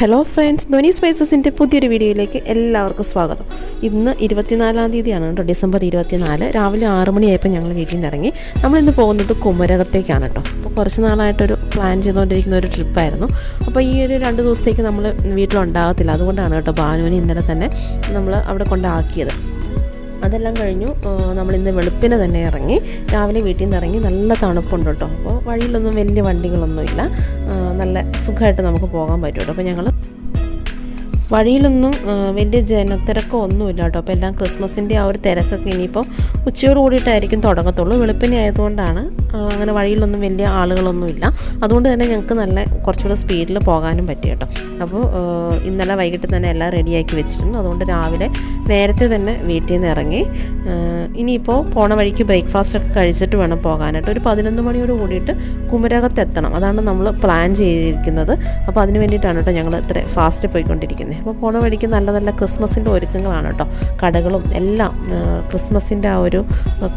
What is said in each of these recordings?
Hello friends ധ്വനി സ്പൈസസിന്റെ പുതിയൊരു വീഡിയോയിലേക്ക് എല്ലാവർക്കും സ്വാഗതം. ഇന്ന് ഇരുപത്തിനാലാം തീയതിയാണ് കേട്ടോ ഡിസംബർ ഇരുപത്തിനാല്. രാവിലെ ആറ് മണിയായപ്പോൾ ഞങ്ങൾ വീട്ടിൽ നിന്ന് ഇറങ്ങി. നമ്മളിന്ന് പോകുന്നത് കുമരകത്തേക്കാണ് കേട്ടോ. അപ്പോൾ കുറച്ച് നാളായിട്ടൊരു പ്ലാൻ ചെയ്തുകൊണ്ടിരിക്കുന്ന ഒരു ട്രിപ്പായിരുന്നു അപ്പോൾ ഈ ഒരു രണ്ട് ദിവസത്തേക്ക് നമ്മൾ വീട്ടിലുണ്ടാകത്തില്ല അതുകൊണ്ടാണ് കേട്ടോ ഭാനുവിനെ ഇന്നലെ തന്നെ നമ്മൾ അവിടെ കൊണ്ടാക്കിയത്. അതെല്ലാം കഴിഞ്ഞു. നമ്മൾ ഇന്ന് വെളുപ്പിനെ തന്നെ ഇറങ്ങി രാവിലെ വീട്ടിൽ നിന്ന് ഇറങ്ങി നല്ല തണുപ്പുണ്ട് കേട്ടോ. അപ്പോൾ വഴിയിലൊന്നും വലിയ വണ്ടികളൊന്നുമില്ല. നല്ല സുഖമായിട്ട് നമുക്ക് പോകാൻ പറ്റും കേട്ടോ. അപ്പോൾ ഞങ്ങൾ വഴിയിലൊന്നും വലിയ ജനത്തിരക്കോ ഒന്നുമില്ല കേട്ടോ. അപ്പോൾ എല്ലാം ക്രിസ്മസിന്റെ ആ ഒരു തിരക്കൊക്കെ ഇനിയിപ്പോൾ ഉച്ചയോട് കൂടിയിട്ടായിരിക്കും തുടങ്ങത്തുള്ളൂ. വെളുപ്പിനെ ആയതുകൊണ്ടാണ് അങ്ങനെ വഴിയിലൊന്നും വലിയ ആളുകളൊന്നുമില്ല. അതുകൊണ്ട് തന്നെ ഞങ്ങൾക്ക് നല്ല കുറച്ചുകൂടെ സ്പീഡിൽ പോകാനും പറ്റി കേട്ടോ. അപ്പോൾ ഇന്നലെ വൈകിട്ട് തന്നെ എല്ലാം റെഡിയാക്കി വെച്ചിരുന്നു. അതുകൊണ്ട് രാവിലെ നേരത്തെ തന്നെ വീട്ടിൽ നിന്ന് ഇറങ്ങി ഇനിയിപ്പോൾ പോണ വഴിക്ക് ബ്രേക്ക്ഫാസ്റ്റ് ഒക്കെ കഴിച്ചിട്ട് വേണം പോകാനായിട്ട്. ഒരു പതിനൊന്ന് മണിയോട് കൂടിയിട്ട് കുമരകത്ത് എത്തണം. അതാണ് നമ്മൾ പ്ലാൻ ചെയ്തിരിക്കുന്നത്. അപ്പോൾ അതിന് വേണ്ടിയിട്ടാണ് കേട്ടോ ഞങ്ങൾ ഇത്ര ഫാസ്റ്റ് പോയിക്കൊണ്ടിരിക്കുന്നത്. അപ്പോൾ പോണ വഴിക്ക് നല്ല നല്ല ക്രിസ്മസിന്റെ ഒരുക്കങ്ങളാണ് കേട്ടോ. കടകളും എല്ലാം ക്രിസ്മസിന്റെ ആ ഒരു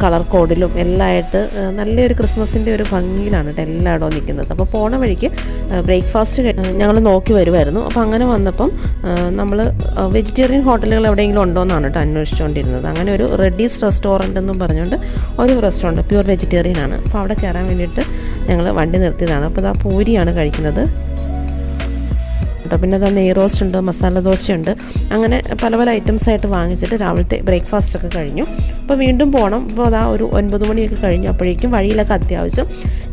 കളർ കോഡിലും എല്ലാം ആയിട്ട് നല്ലൊരു ക്രിസ്മസിന്റെ ഒരു ഭംഗിയിലാണ് കേട്ടോ എല്ലായിടവും നിൽക്കുന്നത്. അപ്പോൾ പോണ വഴിക്ക് ബ്രേക്ക്ഫാസ്റ്റ് ഞങ്ങൾ നോക്കി വരുമായിരുന്നു അപ്പോൾ അങ്ങനെ വന്നപ്പം നമ്മൾ വെജിറ്റേറിയൻ ഹോട്ടലുകൾ എവിടെയെങ്കിലും ഉണ്ടോ എന്നാണ് കേട്ടോ അന്വേഷിച്ചുകൊണ്ടിരുന്നത് അങ്ങനെ ഒരു റെഡീസ് റെസ്റ്റോറന്റ് എന്നും പറഞ്ഞുകൊണ്ട് ഒരു റെസ്റ്റോറന്റ് പ്യൂർ വെജിറ്റേറിയൻ ആണ്. അപ്പോൾ അവിടെ കയറാൻ വേണ്ടിയിട്ട് ഞങ്ങൾ വണ്ടി നിർത്തിയതാണ്. അപ്പോൾ ഇതാ പൂരിയാണ് കഴിക്കുന്നത്. കേട്ടോ പിന്നെ അതാ നെയ് റോസ്റ്റ് ഉണ്ട് മസാല ദോശയുണ്ട്. അങ്ങനെ പല പല ഐറ്റംസ് ആയിട്ട് വാങ്ങിച്ചിട്ട് രാവിലത്തെ ബ്രേക്ക്ഫാസ്റ്റ് ഒക്കെ കഴിഞ്ഞു. അപ്പോൾ വീണ്ടും പോകണം അപ്പോൾ അതാ ഒരു ഒൻപത് മണിയൊക്കെ കഴിഞ്ഞു. അപ്പോഴേക്കും വഴിയിലൊക്കെ അത്യാവശ്യം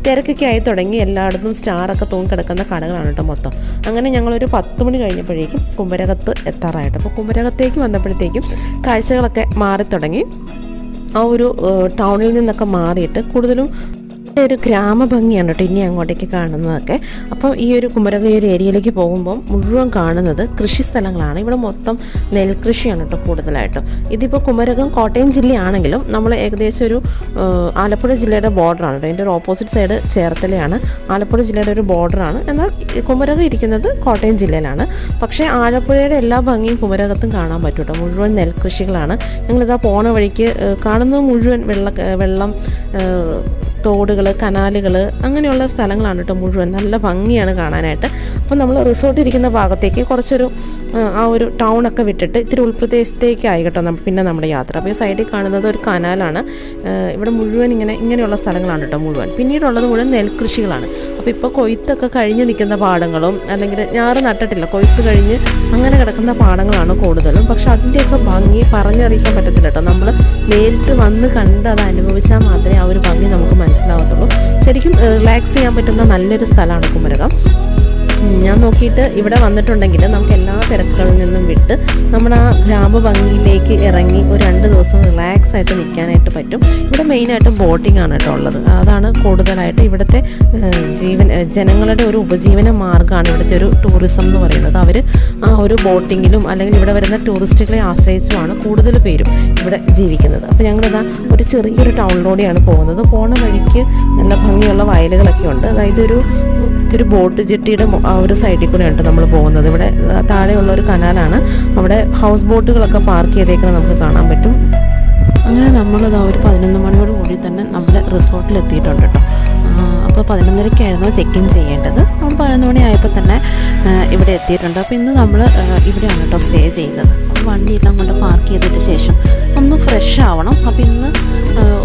തിരക്കൊക്കെ ആയി തുടങ്ങി. എല്ലായിടത്തും സ്റ്റാറൊക്കെ തൂങ്ങിക്കിടക്കുന്ന കടകളാണ് കേട്ടോ മൊത്തം. അങ്ങനെ ഞങ്ങളൊരു പത്ത് മണി കഴിഞ്ഞപ്പോഴേക്കും കുമരകത്ത് എത്താറായിട്ട്. അപ്പോൾ കുമരകത്തേക്ക് വന്നപ്പോഴത്തേക്കും കാഴ്ചകളൊക്കെ മാറി തുടങ്ങി ആ ഒരു ടൗണിൽ നിന്നൊക്കെ മാറിയിട്ട് കൂടുതലും ഒരു ഗ്രാമഭംഗിയാണ് കേട്ടോ ഇനി അങ്ങോട്ടേക്ക് കാണുന്നതൊക്കെ. അപ്പം ഈ ഒരു കുമരകയൂർ ഏരിയയിലേക്ക് പോകുമ്പോൾ മുഴുവൻ കാണുന്നത് കൃഷി സ്ഥലങ്ങളാണ്. ഇവിടെ മൊത്തം നെൽകൃഷിയാണ് കേട്ടോ കൂടുതലായിട്ടും. ഇതിപ്പോൾ കുമരകം കോട്ടയം ജില്ലയാണെങ്കിലും നമ്മൾ ഏകദേശം ഒരു ആലപ്പുഴ ജില്ലയുടെ ബോർഡറാണ് കേട്ടോ. ഒരു ഓപ്പോസിറ്റ് സൈഡ് ചേർത്തലയാണ്. ആലപ്പുഴ ജില്ലയുടെ ഒരു ബോർഡറാണ് എന്നാൽ കുമരകം ഇരിക്കുന്നത് കോട്ടയം ജില്ലയിലാണ്. പക്ഷേ ആലപ്പുഴയുടെ എല്ലാ ഭംഗിയും കുമരകത്തും കാണാൻ പറ്റും കേട്ടോ. മുഴുവൻ നെൽകൃഷികളാണ്. ഞങ്ങളിതാ പോണ വഴിക്ക് കാണുന്നത് മുഴുവൻ വെള്ള വെള്ളം തോടുകൾ കനാലുകൾ അങ്ങനെയുള്ള സ്ഥലങ്ങളാണ് കേട്ടോ മുഴുവൻ. നല്ല ഭംഗിയാണ് കാണാനായിട്ട്. അപ്പോൾ നമ്മൾ റിസോർട്ട് ഇരിക്കുന്ന ഭാഗത്തേക്ക് കുറച്ചൊരു ആ, ഒരു ടൗണൊക്കെ വിട്ടിട്ട് ഇത്തിരി ഉൾപ്രദേശത്തേക്കായി കേട്ടോ നമ്മൾ പിന്നെ നമ്മുടെ യാത്ര. അപ്പോൾ ഈ സൈഡിൽ കാണുന്നത് ഒരു കനാലാണ്. ഇവിടെ മുഴുവൻ ഇങ്ങനെ ഇങ്ങനെയുള്ള സ്ഥലങ്ങളാണ് കേട്ടോ മുഴുവൻ. പിന്നീടുള്ളത് മുഴുവൻ നെൽകൃഷികളാണ്. അപ്പോൾ ഇപ്പോൾ കൊയ്ത്തൊക്കെ കഴിഞ്ഞ് നിൽക്കുന്ന പാടങ്ങളും അല്ലെങ്കിൽ ഞാറ് നട്ടിട്ടില്ല കൊയ്ത്ത് കഴിഞ്ഞ് അങ്ങനെ കിടക്കുന്ന പാടങ്ങളാണ് കൂടുതലും. പക്ഷെ അതിന്റെയൊക്കെ ഭംഗി പറഞ്ഞറിയിക്കാൻ പറ്റത്തില്ല കേട്ടോ. നമ്മൾ നേരിട്ട് വന്ന് കണ്ട് അത് അനുഭവിച്ചാൽ മാത്രമേ ആ ഒരു ഭംഗി നമുക്ക് മനസ്സിലാവത്തുള്ളൂ. ശരിക്കും റിലാക്സ് ചെയ്യാൻ പറ്റുന്ന നല്ലൊരു സ്ഥലമാണ് കുമരകം. ഞാൻ നോക്കിയിട്ട് ഇവിടെ വന്നിട്ടുണ്ടെങ്കിൽ നമുക്ക് എല്ലാ തിരക്കുകളിൽ നിന്നും വിട്ട് നമ്മുടെ ആ ഗ്രാമഭംഗിയിലേക്ക് ഇറങ്ങി ഒരു രണ്ട് ദിവസം റിലാക്സ് ആയിട്ട് നിൽക്കാനായിട്ട് പറ്റും. ഇവിടെ മെയിനായിട്ട് ബോട്ടിംഗ് ആണ് കേട്ടോ ഉള്ളത്. അതാണ് കൂടുതലായിട്ട് ഇവിടുത്തെ ജീവൻ ജനങ്ങളുടെ ഒരു ഉപജീവന മാർഗമാണ് ഇവിടുത്തെ ഒരു ടൂറിസം എന്ന് പറയുന്നത്. അവർ ആ ഒരു ബോട്ടിങ്ങിലും അല്ലെങ്കിൽ ഇവിടെ വരുന്ന ടൂറിസ്റ്റുകളെ ആശ്രയിച്ചുമാണ് കൂടുതൽ പേരും ഇവിടെ ജീവിക്കുന്നത്. അപ്പോൾ ഞങ്ങളിതാ ഒരു ചെറിയൊരു ടൗണിലൂടെയാണ് പോകുന്നത്. പോണ വഴിക്ക് നല്ല ഭംഗിയുള്ള വയലുകളൊക്കെ ഉണ്ട്. അതായത് ഒരു ഒരു ബോട്ട് ജെട്ടിയുടെ ഒരു സൈഡിൽ കൂടെ ഉണ്ട് നമ്മൾ പോകുന്നത്. ഇവിടെ താഴെയുള്ള ഒരു കനാലാണ്. അവിടെ ഹൗസ് ബോട്ടുകളൊക്കെ പാർക്ക് ചെയ്തേക്കുന്നത് നമുക്ക് കാണാൻ പറ്റും. അങ്ങനെ നമ്മളിതാ ഒരു പതിനൊന്ന് മണിയോട് കൂടി തന്നെ നമ്മുടെ റിസോർട്ടിൽ എത്തിയിട്ടുണ്ട് കേട്ടോ അപ്പോൾ പതിനൊന്നരയ്ക്കായിരുന്നു ചെക്ക് ഇൻ ചെയ്യേണ്ടത്. നമ്മൾ പതിനൊന്ന് മണി ആയപ്പോൾ തന്നെ ഇവിടെ എത്തിയിട്ടുണ്ട്. അപ്പോൾ ഇന്ന് നമ്മൾ ഇവിടെയാണ് കേട്ടോ സ്റ്റേ ചെയ്യുന്നത്. അപ്പോൾ വണ്ടിയെല്ലാം കൊണ്ട് പാർക്ക് ചെയ്തിട്ട് ശേഷം ഒന്ന് ഫ്രഷ് ആവണം. അപ്പോൾ ഇന്ന്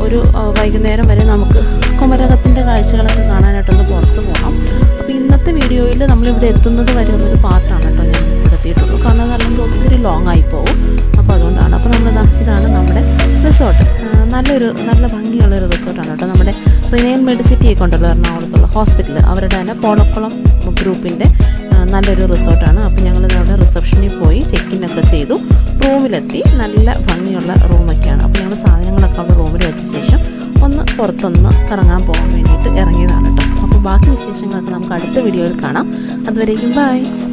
ഒരു വൈകുന്നേരം വരെ നമുക്ക് കുമരകത്തിന്റെ കാഴ്ചകളൊക്കെ കാണാനായിട്ടൊന്ന് പുറത്ത് പോകണം അപ്പോൾ ഇന്നത്തെ വീഡിയോയിൽ നമ്മളിവിടെ എത്തുന്നത് വരെ ഒരു പാർട്ടാണ് കേട്ടോ ഞാൻ ഉൾപ്പെടുത്തിയിട്ടുള്ളൂ കാരണം അതല്ലെങ്കിൽ ഒത്തിരി ലോങ് ആയി പോകും അപ്പോൾ അതുകൊണ്ടാണ്. അപ്പോൾ നമ്മൾ ഇതാണ് നമ്മുടെ റിസോർട്ട് നല്ലൊരു നല്ല ഭംഗിയുള്ളൊരു റിസോർട്ടാണ് കേട്ടോ നമ്മുടെ റിനയൻ മെഡിസിറ്റി ഒക്കെ ഉണ്ടല്ലോ എറണാകുളത്തുള്ള ഹോസ്പിറ്റൽ അവരുടെ തന്നെ പോളക്കുളം ഗ്രൂപ്പിന്റെ നല്ലൊരു റിസോർട്ടാണ് അപ്പോൾ ഞങ്ങൾ അവിടെ റിസപ്ഷനിൽ പോയി ചെക്കിനൊക്കെ ചെയ്തു. റൂമിലെത്തി. നല്ല ഭംഗിയുള്ള റൂമൊക്കെയാണ് അപ്പോൾ ഞങ്ങൾ സാധനങ്ങളൊക്കെ അവിടെ റൂമിൽ വെച്ച ശേഷം ഒന്ന് പുറത്തൊന്ന് കറങ്ങാൻ പോകാൻ വേണ്ടിയിട്ട് ഇറങ്ങിയതാണ് കേട്ടോ. അപ്പോൾ ബാക്കി വിശേഷങ്ങളൊക്കെ നമുക്ക് അടുത്ത വീഡിയോയിൽ കാണാം. അതുവരേക്കും ബൈ